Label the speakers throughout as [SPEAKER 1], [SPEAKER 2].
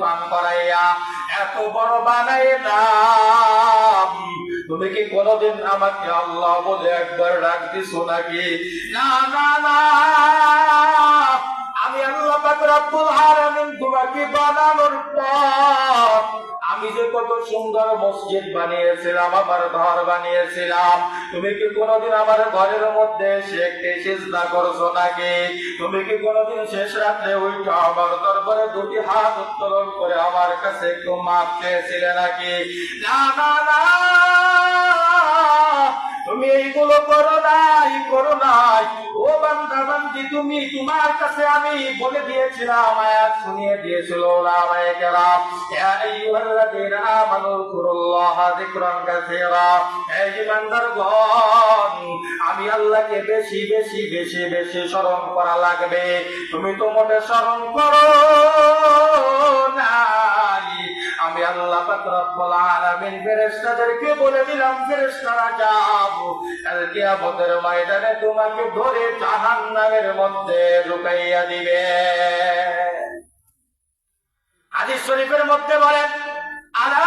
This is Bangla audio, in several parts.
[SPEAKER 1] পান করাইয়া এত বড় তুমি কি কোনোদিন আমাকে আল্লাহ বলে একবার ডাক দিছো নাকি? না না না। আমি আল্লাহ পাক রব্বুল তোমাকে বানানোর পর আমি যে কত সুন্দর মসজিদ বানিয়েছিলাম, আমার ঘর বানিয়েছিলাম। তুমি কি কোনোদিন আমার ঘরের মধ্যে করছ নাকি? তুমি কি কোনোদিন শেষ রাত্রে উঠো আমার দরবারে দুটি হাত উত্তোলন করে আমার কাছে একটু মাপ চেয়েছিলে নাকি? না না না। তুমি এইগুলো করো নাই করো নাই। ও বান্দা, বান্দি, তুমি তোমার কাছে আমি বলে দিয়েছিলাম, আয়াত শুনিয়ে দিয়েছিল ওরা আমায় কেরাম ইয়া আইয়ুহাল্লাযীনা আমানু কুরুল্লাহা যিকরান কাসীরা। এই আমি আল্লাহকে বেশি বেশি বেশি বেশি স্মরণ করা লাগবে। তুমি তো মোটে স্মরণ করো নাই আল্লাহ তোমাকে ধরে মধ্যে ঢুকাইয়া দিবে। হাদিস শরীফের মধ্যে বলেন আলা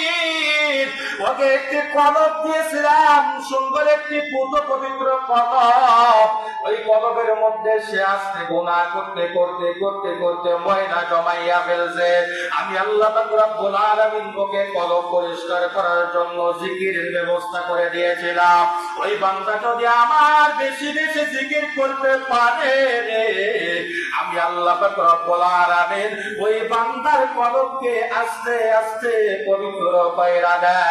[SPEAKER 1] ওকে একটি দিয়েছিলাম, সুন্দর একটি পুত পবিত্র ওই মধ্যে সে করতে করতে করতে করতে ময়লা জমাইয়া ফেলছে। আমি আল্লাহ পরিষ্কার করার জন্য ব্যবস্থা করে দিয়েছিলাম। ওই বান্দা যদি আমার বেশি বেশি জিকির করতে পারে আমি আল্লাহ রব্বুল আলামিন ওই বান্দার কলবকে আস্তে আস্তে পবিত্র দেয়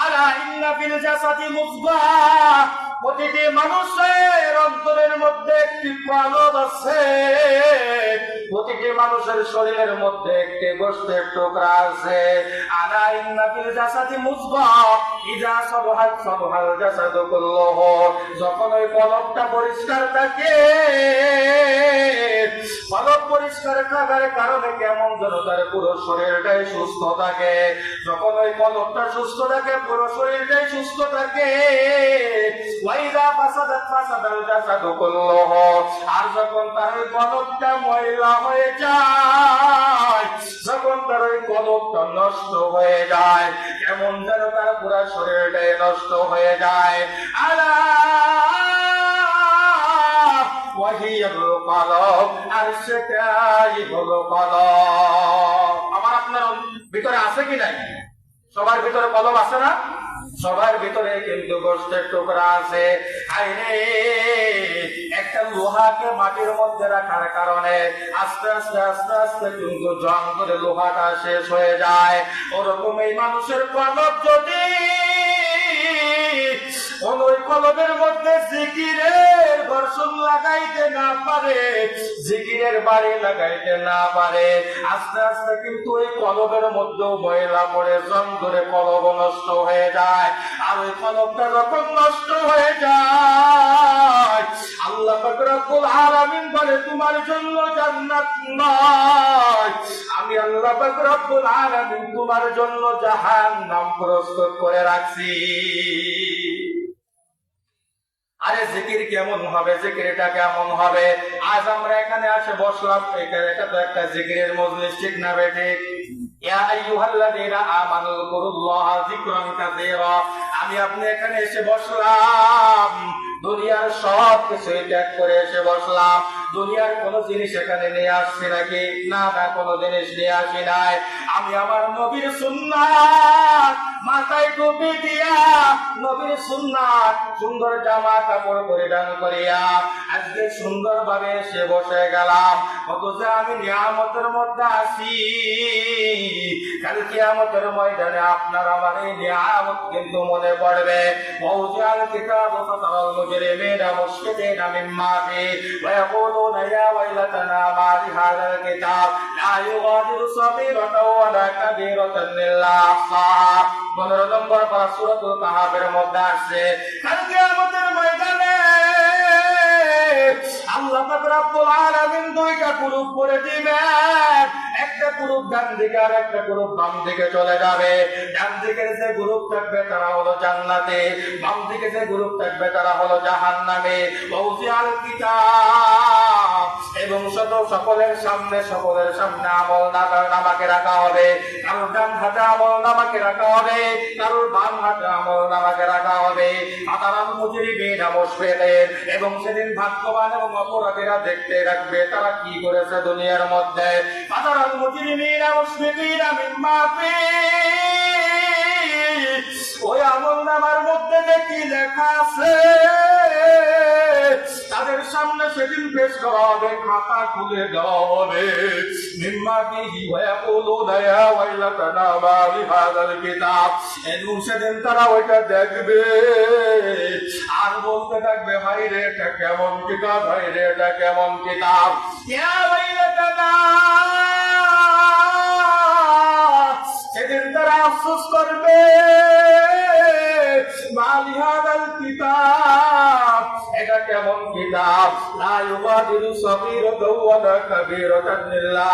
[SPEAKER 1] আলা ইন্না ফিল জাসাদি মুযগা প্রতিটি মানুষের অন্তরের মধ্যে একটি কলব আছে। প্রতিটি মানুষের শরীরের মধ্যে একটি গোষ্ঠের টুকরা আছে। আলা ইন্না ফিল জাসাদি মুযগা ইজা সালহাত সালহাল জাসাদু কুল্লুহু। যখন ওই কলবটা পরিষ্কার থাকে, কলব পরিষ্কার থাকার কারণে কেমন যেন তার পুরো শরীরটাই সুস্থ থাকে। যখন ওই কলবটা সুস্থ থাকে, পুরো শরীরটাই সুস্থ থাকে আর যখন তার ওই কলবটা ময়লা হয়ে যায়, যখন তার ওই নষ্ট হয়ে যায়, কেমন যেন তার পুরো শরীরটাই নষ্ট হয়ে যায়। আলা আর সেটাই হলো কলব আমার আপনার ভিতরে আছে কি নাই? সবার ভিতরে কলব আছে না? সবার ভিতরে কিন্তু গোষ্ঠের টুকরা আছে। একটা লোহাকে মাটির মধ্যে রাখার কারণে আস্তে আস্তে আস্তে আস্তে কিন্তু জং করে লোহাটা শেষ হয়ে যায়। ওরকম এই মানুষের কলব যদি ওই মধ্যে লাগাইতে না পারে বাড়ি লাগাইতে না পারে। আস্তে আস্তে কিন্তু ওই ময়লা পড়ে নষ্ট হয়ে যায়। আর ওই কলবটা যখন নষ্ট হয়ে যায়, আল্লাহ বলে, তোমার জন্য জান্নাত নয়। আমি আল্লাহ রব্বুল আলামিন তোমার জন্য জাহান্নাম প্রস্তুত করে রাখছি। আরে জিকির কেমন হবে? জিকিরটা কেমন হবে? আজ আমরা এখানে আসে বসলাম। এখানে এটা তো একটা জিকিরের মজলিস, ঠিক না কাসীরা। আমি আপনি এখানে এসে বসলাম। দুনিয়ার সব কিছু ত্যাগ করে এসে বসলাম। দুনিয়ার কোন জিনিস এখানে নিয়ে আসছি নাকি না না, কোন জিনিস নিয়ে আসি নাই। আমি আমার নবীর সুন্নাত মাথায় টুপি দিয়া নবীর সুন্নাত, সুন্দর জামা কাপড় পরিধান করিয়া আজকে সুন্দরভাবে এসে বসে গেলাম। অথচ আমি নিয়ামতের মধ্যে আসি কাল কিয়ামতের ময়দানে আপনার আমার এই নিয়ামত কিন্তু মনে পড়বে। মৌজাল কিতাব ওয়া কিতাব, লা ইউগাদিরু ওয়ালা কাবীরাতান ইল্লা 15 নম্বর পারা সূরাতুল কাহাফের মধ্যে আসছে, কাল কিয়ামতের ময়দানে আল্লাহ আলামিন দুইটা গ্রুপ করে দিবেন। একটা গ্রুপ ডান দিকে আর একটা গ্রুপ বাম দিকে চলে যাবে। ডান দিকের যে গ্রুপ থাকবে তারা হলো জান্নাতে, বাম দিকে যে গ্রুপ থাকবে তারা হলো জাহান্নামে। ওয়াউজিআল কিতাব। এবং শত সকলের সামনে সকলের সামনে আমল নামাকে রাখা হবে। কারোর ডান হাতে আমল নামাকে রাখা হবে। কারোর বাম হাতে আমল নামাকে রাখা হবে। আতারাম মুজরিমিন মুশফিকিন এবং সেদিন ভাগ্যবান এবং অপরাধীরা দেখতে রাখবে তারা কি করেছে দুনিয়ার মধ্যে। আতারাম মুজরিমিন মুশফিকিন মিম্মা ফি ওই আমল নামার মধ্যে দেখি লেখা আছে। তাদের সামনে সেদিন পেশ করা হবে খাতা খুলে দেওয়া হবে মিম্মা বিহি ওয়ায়াকুলুনা ইয়া ওয়াইলাতানা মা লিহাযাল কিতাব। এবং সেদিন তারা ওইটা দেখবে। আর বলতে থাকবে ভাই রে, এটা কেমন কিতাব? ভাই রে, এটা কেমন কিতাব? সেদিন তারা আফসোস করবে মালিহাদাল কিতাব। এটা কেমন কিতাব? লা ইউগাদিরু সগীরাতাও ওয়ালা কাবীরাতান ইল্লা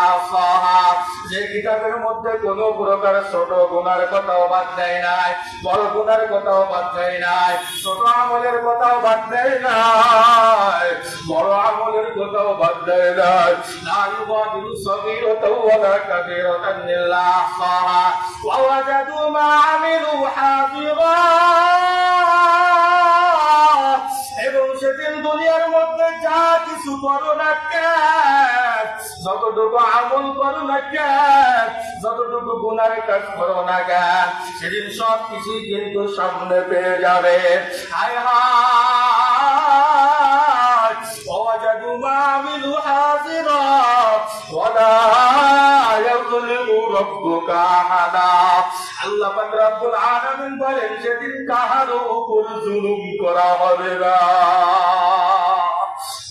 [SPEAKER 1] যে কিতাবের মধ্যে কোনো প্রকার ছোট গুনার কথাও বাদ দেয় নাই, বড় গুনার কথাও বাদ দেয় নাই, ছোট আমলের কথাও বাদ দেয় নাই, বড় আমলের কথাও বাদ দেয় নাই। লা ইল্লা মা আমিলু হাফিযা। কিছু করো না কাজ যতটুকু আমল করো না কাজ যতটুকু গুনার কাজ করো না কাজ সেদিন সব কিছুই কিন্তু সামনে পেয়ে যাবে। হায় হায় অজাদু ওয়ালা রব্বুকা হাদা আল্লাহ পাক রব্বুল আলামিন বলেন, সেদিন কাহারও উপর জুলুম করা হবে না।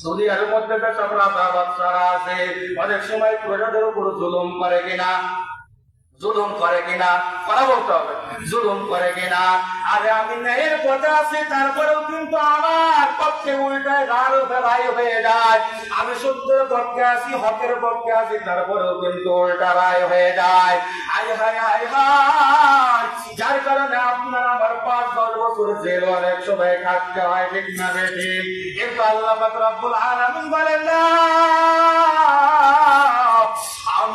[SPEAKER 1] দুনিয়ার মধ্যে আছে, অনেক সময় প্রজাদের উপর জুলুম করে কিনা, জুলুম করে কিনা, কথা বলতে হবে, জুলুম করে কিনা। আরে আমি ন্যায়ের পথে আছি, তারপরেও কিন্তু আমার পক্ষে উল্টায় গাঢ় ফেলাই হয়ে যায়। আমি সত্যের পক্ষে আছি, হকের পক্ষে আছি, তারপরেও কিন্তু উল্টা রায় হয়ে যায়। আই হায় হায় হায় যার কারণে আপনার আমার পাঁচ দশ বছর জেল অনেক সময় থাকতে হয়, ঠিক না বেঠিক? কিন্তু আল্লাহ রব্বুল আলামিন বলেন, না।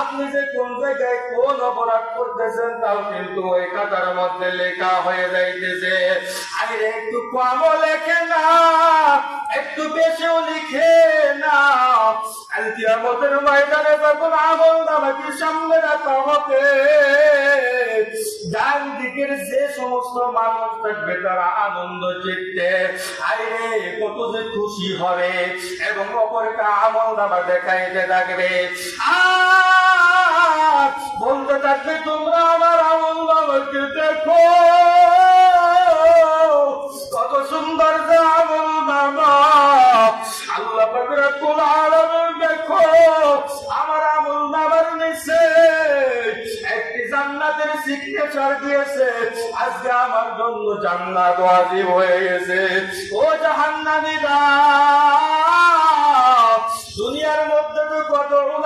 [SPEAKER 1] আপনি যে কোন জায়গায় কোন অপরাধ করতেছেন তাও কিন্তু ওই খাতার মধ্যে লেখা হয়ে যাইতেছে। আরে একটু কমও লেখে না, একটু বেশিও লিখে না। কালকে ময়দানে যখন আমল নামাকে সামনে রাখা হবে, ডান দিকের যে সমস্ত মানুষ থাকবে তারা আনন্দ চিত্তে, আইরে কত যে খুশি হবে এবং অপরকে আমল নামা দেখাইতে থাকবে। আর বলতে থাকবে তোমরা আমার আমল নামাকে দেখো। কত সুন্দর যে আমল নামা আল্লাহ পাক রব্বুল আলামিন দেখো, আমার আমল নামার নিচে একটি জান্নাতের সিগনেচার দিয়েছে। আজকে আমার জন্য জান্নাত হয়ে গেছে। ও জাহান্নামীরা! দুনিয়ার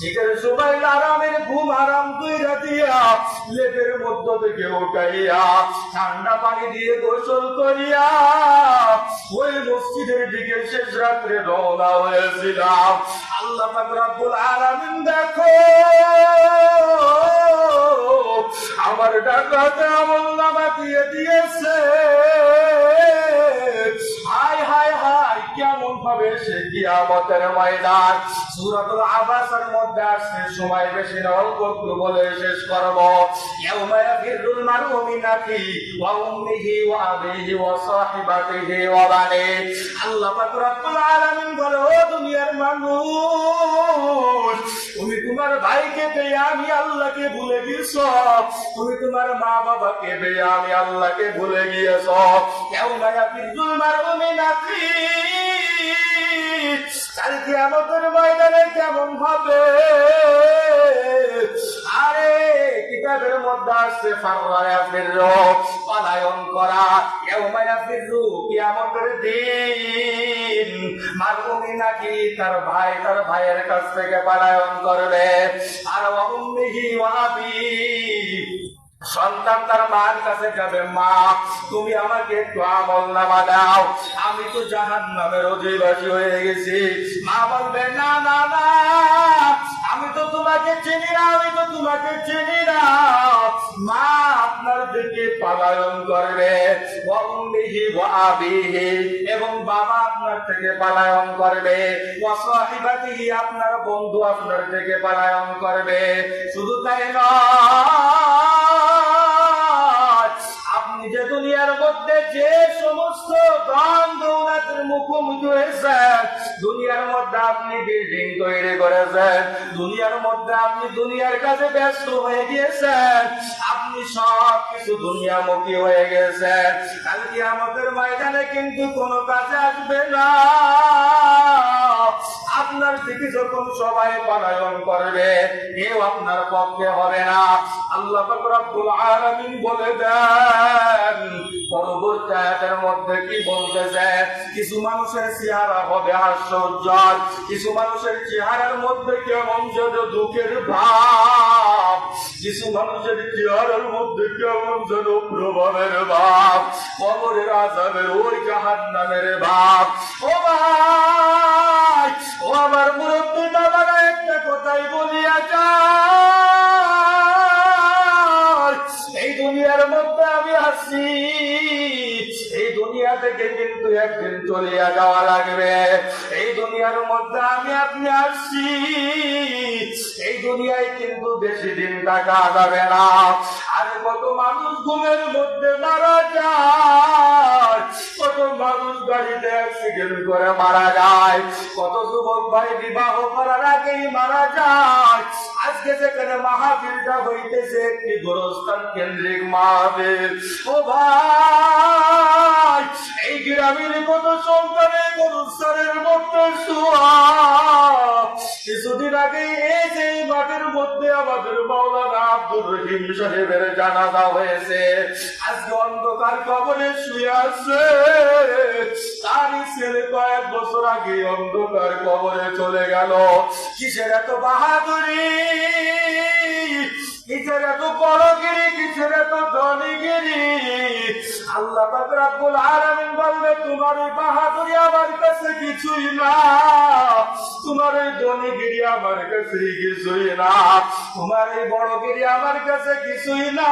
[SPEAKER 1] শীতের সময় আরামের ঘুম আরাম কইরা দিয়া লেপের মধ্য থেকে উঠাইয়া, ঠান্ডা পানি দিয়ে গোসল করিয়া, ওই মসজিদের দিকে শেষ রাত্রে রওনা হয়েছিলাম। আল্লাহ রব্বুল আলামিন দেখো, আমার ডাকাতে আমল নামা দিয়ে দিয়েছে। কেমন ভাবে সে কিয়ামতের ময়দান, সূরাতুল আবাসের মধ্যে আসছে। সময় বেশি অল্প বলে শেষ করব। ইয়াউমা ইয়াফিরুল মারউ মিন আখি ওয়া উম্মিহি ওয়া আবিহি ওয়া সাহিবাতিহি ওয়া বানি। আল্লাহ পাক রব্বুল আলামিন বলে, ও দুনিয়ার মানুষ, তুমি তোমার ভাইকে পেয়ে আমি আল্লাহকে ভুলে গিয়েছ? তুমি তোমার মা বাবাকে পেয়ে আমি আল্লাহকে ভুলে গিয়েছ? কেউ মায়া বিদ্যুল মারবে নাকি কালকে আমাদের ময়দানে কেমন হবে? আরে, কিতাবের মধ্যে আসছে ফাররায়া ফিররু পলায়ন করা ইয়াউমায়া ফিররু কিয়ামতের দিন। মারুমি নাকি তার ভাই, তার ভাইয়ের কাছ থেকে পলায়ন করবে? আর উম্মিহি ওয়া সন্তান তার মার কাছে যাবে, মা, তুমি আমাকে একটু আমল নামা দাও। আমি তো জাহান নামের অধিবাসী হয়ে গেছি। মা বলবে, না না না, আমি তো তোমাকে চিনি না, আমি তো তোমাকে চিনি না। মা আপনার দিকে পালায়ন করবে। উম্মিহি আবিহি, এবং বাবা আপনার থেকে পালায়ন করবে। ওয়া আপনার বন্ধু আপনার থেকে পালায়ন করবে। শুধু তাই নয় মধ্যে যে সমস্ত দান দৌলাতের মুখোমুখি হয়েছেন দুনিয়ার মধ্যে আপনি বিল্ডিং তৈরি করেছেন, দুনিয়ার মধ্যে আপনি দুনিয়ার কাছে ব্যস্ত হয়ে গিয়েছেন, আপনি সব কিছু দুনিয়ামুখী হয়ে গেছেন কালকে আমাদের ময়দানে কিন্তু কোনো কাজে আসবে না। আপনার দিকে যখন সবাই পালায়ন করবে, কেউ আপনার পক্ষে হবে না। আল্লাহ রব্বুল আলামিন বলে পরবর্তী আয়াতের মধ্যে কি বলতেছে? কিছু মানুষের চেহারা হবে হাস্যোজ্জ্বল কিছু মানুষের চেহারার মধ্যে কেমন যেন দুঃখের ভাব, কিছু মানুষের চেহারার মধ্যে কেমন যেন প্রভাবের ভাব, কবরের আজাবের ওই জাহান্নামের ভাব। ও ভাই, ও আমার মুরব্বী বাবারা, একটা কথাই বলিয়া যায় একদিন চলিয়া যাওয়া লাগবে। এই দুনিয়ার মধ্যে আমি আপনি আসছি। এই দুনিয়ায় কিন্তু বেশি দিন টাকা যাবে না। আর কত মানুষ ঘুমের মধ্যে মারা যায়। কত মানুষ গাড়িতে অ্যাক্সিডেন্ট করে মারা যায়, কত যুবক ভাই বিবাহ করার আগেই মারা যায়। আজকে যেখানে মাহফিলটা হইতেছে, একটি গোরস্থান কেন্দ্রিক মাহফিল। ও ভাই, এই গ্রামের কত সন্তানের গোরস্থানের মধ্যে কিছুদিন আগে এই যে মাঠের মধ্যে আমাদের মাওলানা আব্দুর রহিম সাহেবের জানাজা হয়েছে, আজকে অন্ধকার কবরে শুয়ে আছে। তারই ছেলে কয়েক বছর আগে অন্ধকার কবরে চলে গেল। কিসের এত বাহাদুরি? কিসের এত বড়গিরি কিসের এত ধনীগিরি? আল্লাহ রব্বুল আলামিন বলবে, তোমার এই বাহাদুরি আমার কাছে কিছুই না। তোমার এই ধনীগিরি আমার কাছে কিছুই না। তোমার এই বড়গিরি আমার কাছে কিছুই না।